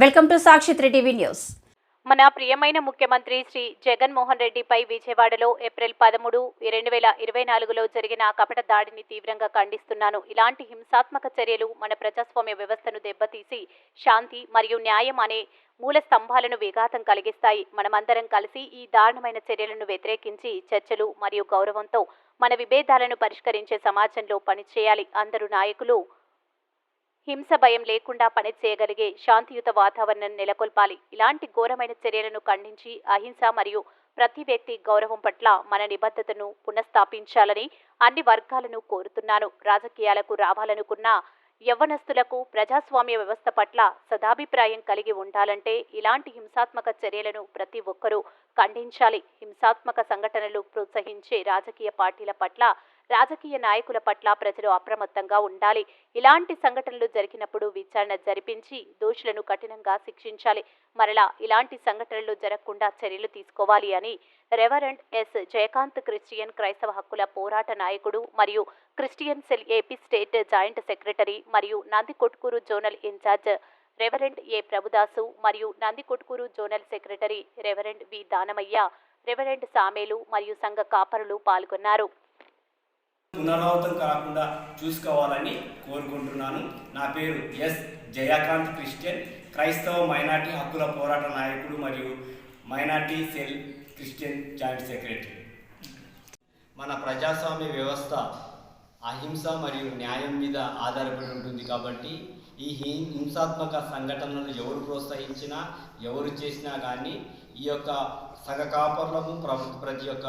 Welcome to Sakshi three TV news. మన ప్రియమైన ముఖ్యమంత్రి శ్రీ జగన్మోహన్ రెడ్డిపై విజయవాడలో ఏప్రిల్ పదమూడు రెండు వేల ఇరవై నాలుగులో జరిగిన కపట దాడిని తీవ్రంగా ఖండిస్తున్నాను. ఇలాంటి హింసాత్మక చర్యలు మన ప్రజాస్వామ్య వ్యవస్థను దెబ్బతీసి శాంతి మరియు న్యాయం అనే మూల స్తంభాలను విఘాతం కలిగిస్తాయి. మనమందరం కలిసి ఈ దారుణమైన చర్యలను వ్యతిరేకించి చర్చలు మరియు గౌరవంతో మన విభేదాలను పరిష్కరించే సమాజంలో పనిచేయాలి. అందరూ నాయకులు హింస భయం లేకుండా పనిచేయగలిగే శాంతియుత వాతావరణం నెలకొల్పాలి. ఇలాంటి ఘోరమైన చర్యలను ఖండించి అహింస మరియు ప్రతి వ్యక్తి గౌరవం పట్ల మన నిబద్ధతను పునఃస్థాపించాలని అన్ని వర్గాలను కోరుతున్నాను. రాజకీయాలకు రావాలనుకున్న యవ్వనస్తులకు ప్రజాస్వామ్య వ్యవస్థ పట్ల సదాభిప్రాయం కలిగి ఉండాలంటే ఇలాంటి హింసాత్మక చర్యలను ప్రతి ఒక్కరూ ఖండించాలి. హింసాత్మక సంఘటనలు ప్రోత్సహించే రాజకీయ పార్టీల పట్ల రాజకీయ నాయకుల పట్ల ప్రజలు అప్రమత్తంగా ఉండాలి. ఇలాంటి సంఘటనలు జరిగినప్పుడు విచారణ జరిపించి దోషులను కఠినంగా శిక్షించాలి. మరలా ఇలాంటి సంఘటనలు జరగకుండా చర్యలు తీసుకోవాలి అని రెవరెండ్ ఎస్. జయకాంత్ క్రిస్టియన్ క్రైస్తవ హక్కుల పోరాట నాయకుడు మరియు Christian cell AP state joint secretary మరియు Nandikotkur zonal incharge reverend A. Prabhudas మరియు Nandikotkur zonal secretary reverend V. Danamayya reverend Samuel మరియు సంఘ కాపరులు పాల్గొన్నారు. పునరావృతం కాకుండా చూసుకోవాలని కోరుకుంటున్నాను. నా పేరు ఎస్ జయాకాంత్ క్రిస్టియన్. క్రైస్తవ మైనార్టీ హక్కుల పోరాట నాయకుడు మరియు minority cell Christian joint secretary. మన ప్రజాస్వామ్య వ్యవస్థ అహింస మరియు న్యాయం మీద ఆధారపడి ఉంటుంది కాబట్టి ఈ హింసాత్మక సంఘటనలు ఎవరు ప్రోత్సహించినా ఎవరు చేసినా కానీ ఈ యొక్క సగ కాపర్లము ప్రతి ఒక్క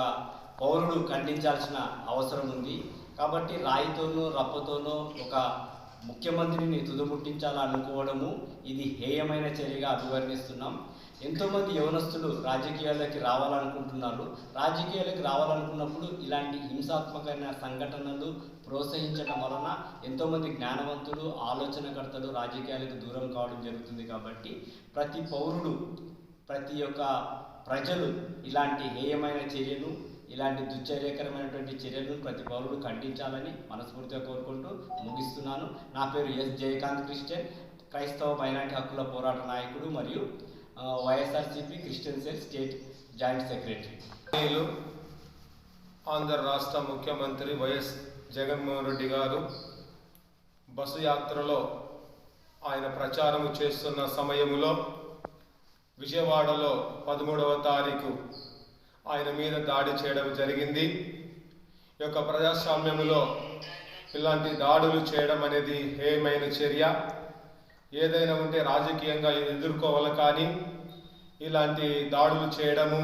పౌరుడు ఖండించాల్సిన అవసరం ఉంది. కాబట్టి రాయితోనో రప్పతోనో ఒక ముఖ్యమంత్రిని తుదముట్టించాలనుకోవడము ఇది హేయమైన చర్యగా అభివర్ణిస్తున్నాం. ఎంతోమంది యవనస్తులు రాజకీయాల్లోకి రావాలనుకుంటున్నారు. రాజకీయాలకు రావాలనుకున్నప్పుడు ఇలాంటి హింసాత్మకమైన సంఘటనలు ప్రోత్సహించడం వలన ఎంతోమంది జ్ఞానవంతులు ఆలోచనకర్తలు రాజకీయాలకు దూరం కావడం జరుగుతుంది కాబట్టి ప్రతి పౌరుడు ప్రతి ఒక్క ప్రజలు ఇలాంటి హేయమైన చర్యలు ఇలాంటి దుశ్చర్యకరమైనటువంటి చర్యలను ప్రతి పౌరుడు ఖండించాలని మనస్ఫూర్తిగా కోరుకుంటూ ముగిస్తున్నాను. నా పేరు ఎస్ జయకాంత్ క్రిస్టియన్. క్రైస్తవ మైనార్టీ హక్కుల పోరాట నాయకుడు మరియు YSRCP Christian cell state joint secretary. ఆంధ్రప్రదేశ్లో ఆంధ్ర రాష్ట్ర ముఖ్యమంత్రి వైఎస్ జగన్మోహన్ రెడ్డి గారు బస్సు యాత్రలో ఆయన ప్రచారం చేస్తున్న సమయంలో విజయవాడలో పదమూడవ తారీఖు ఆయన మీద దాడి చేయడం జరిగింది. ఈ యొక్క ప్రజాస్వామ్యంలో ఇలాంటి దాడులు చేయడం అనేది హేయమైన చర్య. ఏదైనా ఉంటే రాజకీయంగా ఎదుర్కోవాలి కానీ ఇలాంటి దాడులు చేయడము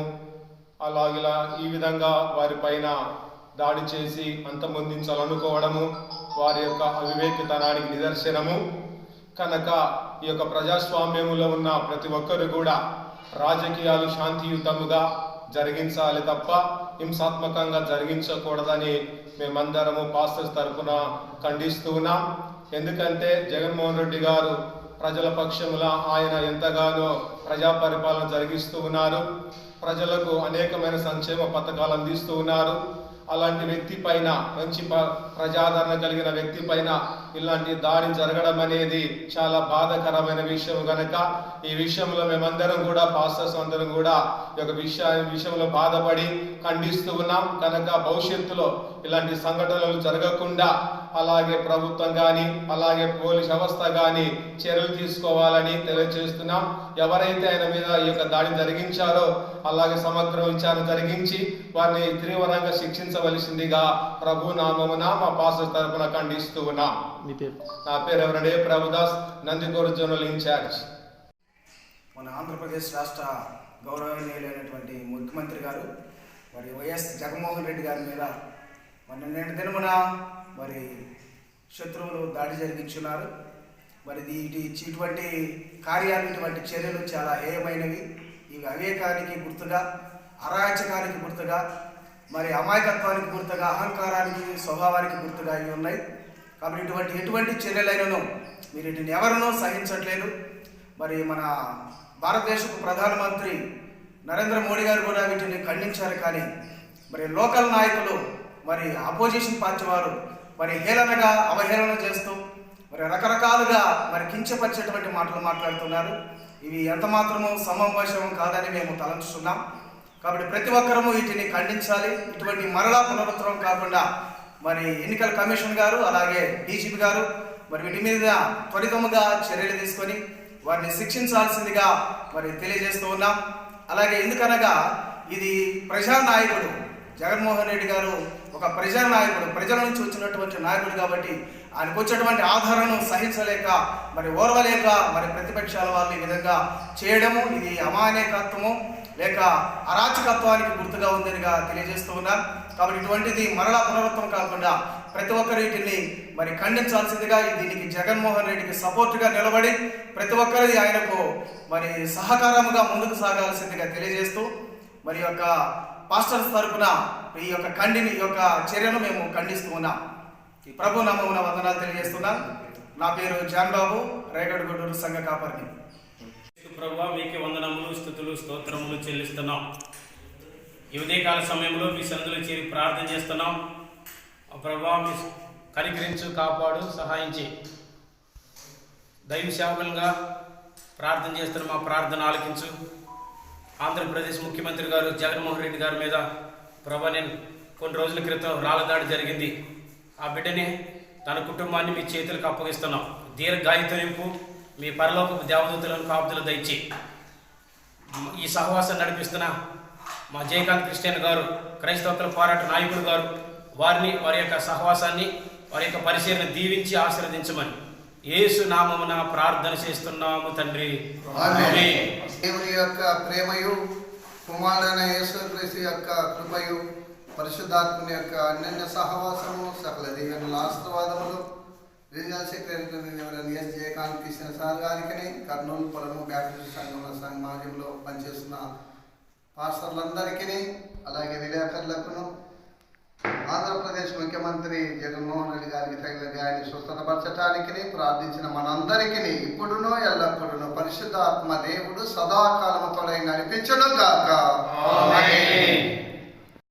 అలాగిలా ఈ విధంగా వారిపైన దాడి చేసి అంతమొందించాలనుకోవడము వారి యొక్క అవివేకితనానికి నిదర్శనము. కనుక ఈ యొక్క ప్రజాస్వామ్యములో ఉన్న ప్రతి ఒక్కరు కూడా రాజకీయాలు శాంతియుతముగా జరిగించాలి తప్ప హింసాత్మకంగా జరిగించకూడదని మేమందరము పాస్టర్స్ తరఫున ఖండిస్తూ ఉన్నాం. ఎందుకంటే జగన్మోహన్ రెడ్డి గారు ప్రజల పక్షముల ఆయన ఎంతగానో ప్రజా పరిపాలన జరిగిస్తూ ఉన్నారు. ప్రజలకు అనేకమైన సంక్షేమ పథకాలు అందిస్తూ ఉన్నారు. అలాంటి వ్యక్తి పైన మంచి ప్రజాదరణ కలిగిన వ్యక్తి పైన ఇలాంటి దాడి జరగడం అనేది చాలా బాధాకరమైన విషయం కనుక ఈ విషయంలో మేమందరం కూడా పాస్టర్స్ అందరం కూడా ఈ యొక్క విషయంలో బాధపడి ఖండిస్తూ ఉన్నాం. కనుక భవిష్యత్తులో ఇలాంటి సంఘటనలు జరగకుండా అలాగే ప్రభుత్వం కానీ అలాగే పోలీస్ వ్యవస్థ కానీ చర్యలు తీసుకోవాలని తెలియజేస్తున్నాం. ఎవరైతే ఆయన మీద ఈ యొక్క దాడి జరిగించారో అలాగే సమగ్ర విచారణ జరిగించి వారిని తీవ్రంగా శిక్షించవలసిందిగా ప్రభు నామమున మా పాస్టర్ తరపున ఖండిస్తూ ఉన్నాం. నా పేరు ఎవరండే ప్రభుదాస్ నందికోరు జోనల్ ఇన్ఛార్జ్ మన ఆంధ్రప్రదేశ్ రాష్ట్ర గౌరవనీయులైనటువంటి ముఖ్యమంత్రి గారు మరి వైఎస్ జగన్మోహన్ రెడ్డి గారి మీద మొన్న నిన్నటి దినమున మరి శత్రువులు దాడి జరిగించున్నారు. మరి ఇటు ఇటువంటి కార్యాలు ఇటువంటి చర్యలు చాలా హేయమైనవి. ఇవి అవేకానికి గుర్తుగా అరాచకానికి గుర్తుగా మరి అమాయకత్వానికి గుర్తుగా అహంకారానికి స్వభావానికి గుర్తుగా ఇవి ఉన్నాయి. కాబట్టి ఇటువంటి ఎటువంటి చర్యలైనను మీరు వీటిని ఎవరినో సహించట్లేదు. మరి మన భారతదేశపు ప్రధానమంత్రి నరేంద్ర మోడీ గారు కూడా వీటిని ఖండించారు కానీ మరి లోకల్ నాయకులు మరి ఆపోజిషన్ పార్టీ వారు మరి హేళనగా అవహేళన చేస్తూ మరి రకరకాలుగా మరి కించపరిచేటువంటి మాటలు మాట్లాడుతున్నారు. ఇవి ఎంత మాత్రము కాదని మేము తలంచుతున్నాం. కాబట్టి ప్రతి ఒక్కరము వీటిని ఖండించాలి. ఇటువంటి మరలా పునరుత్తరం కాకుండా మరి ఎన్నికల కమిషన్ గారు అలాగే డీజీపీ గారు మరి వీటి మీద త్వరితముగా చర్యలు తీసుకొని వారిని శిక్షించాల్సిందిగా మరి తెలియజేస్తూ ఉన్నాం. అలాగే ఎందుకనగా ఇది ప్రజానాయకుడు జగన్మోహన్ రెడ్డి గారు ఒక ప్రజానాయకుడు ప్రజల నుంచి వచ్చినటువంటి నాయకుడు కాబట్టి ఆయనకు వచ్చేటువంటి ఆధారను సహించలేక మరి ఓర్వలేక మరి ప్రతిపక్షాల వాళ్ళు ఈ విధంగా చేయడము ఇది అమాయకత్వము లేక అరాచకత్వానికి గుర్తుగా ఉందనిగా తెలియజేస్తూ ఉన్నారు. కాబట్టి ఇటువంటిది మరలా పునరుత్వం కాకుండా ప్రతి ఒక్కరు వీటిని మరి ఖండించాల్సిందిగా దీనికి జగన్మోహన్ రెడ్డికి సపోర్ట్గా నిలబడి ప్రతి ఒక్కరిది ఆయనకు మరి సహకారముగా ముందుకు సాగాల్సిందిగా తెలియజేస్తూ మరి యొక్క పాస్టర్స్ తరపున ఈ యొక్క ఖండిని ఈ యొక్క చర్యను మేము ఖండిస్తూ ఉన్నాం. ఈ ప్రభు నామమున వందనాలు తెలియజేస్తున్నాం. నా పేరు జాన్ బాబు రేగడ్ సంఘ కాపర్ని. ప్రభు మీకే వందనములు స్థుతులు స్తోత్రములు చెల్లిస్తున్నాం. ఈ ఉదయకాల సమయంలో మీ సందులో చేరి ప్రార్థన చేస్తున్నాం. ప్రభా మీ కనికరించు కాపాడు సహాయించి దైవ సేవకులుగా ప్రార్థన చేస్తున్న మా ప్రార్థన ఆలకించు. ఆంధ్రప్రదేశ్ ముఖ్యమంత్రి గారు జగన్మోహన్ రెడ్డి గారి మీద ప్రభా నేను కొన్ని రోజుల క్రితం రాళ్ళదాడి జరిగింది. ఆ బిడ్డని తన కుటుంబాన్ని మీ చేతులకు అప్పగిస్తున్నాం. దీర్ఘాయుతనింపు మీ పరలోక దేవదూతులను కాపుదలు దయచి. ఈ సహవాసం నడిపిస్తున్న మా జయకాంత్ క్రిస్టియన్ గారు క్రైస్తవకుల పోరాట నాయకుడు గారు వారిని వారి యొక్క సహవాసాన్ని వారి యొక్క పరిశీలన దీవించి ఆశీర్వదించమని. యేసు నామమున ప్రార్థన చేస్తున్నాము తండ్రి. దేవుని యొక్క ప్రేమయు కుమారుడైన యేసుక్రీస్తు యొక్క కృపయు పరిశుద్ధాత్మని యొక్క అన్యన్య సహవాసము సకల దీవెనల ఆశీర్వాదములు. Regional secretary Jayakanth Krishna sir గారికి కర్నూలు పొలము బ్యాప్టిస్ట్ సంఘంలో సమాజంలో పనిచేస్తున్న పాస్టర్లందరికీ అలాగే విలేకరులకును ఆంధ్రప్రదేశ్ ముఖ్యమంత్రి జగన్మోహన్ రెడ్డి గారికి తగిన గాయని స్వస్థతపరచటానికి ప్రార్థించిన మనందరికీ ఇప్పుడునో ఎల్లప్పుడునో పరిశుద్ధ ఆత్మ దేవుడు సదాకాలము తొలగి నడిపించడు గాక.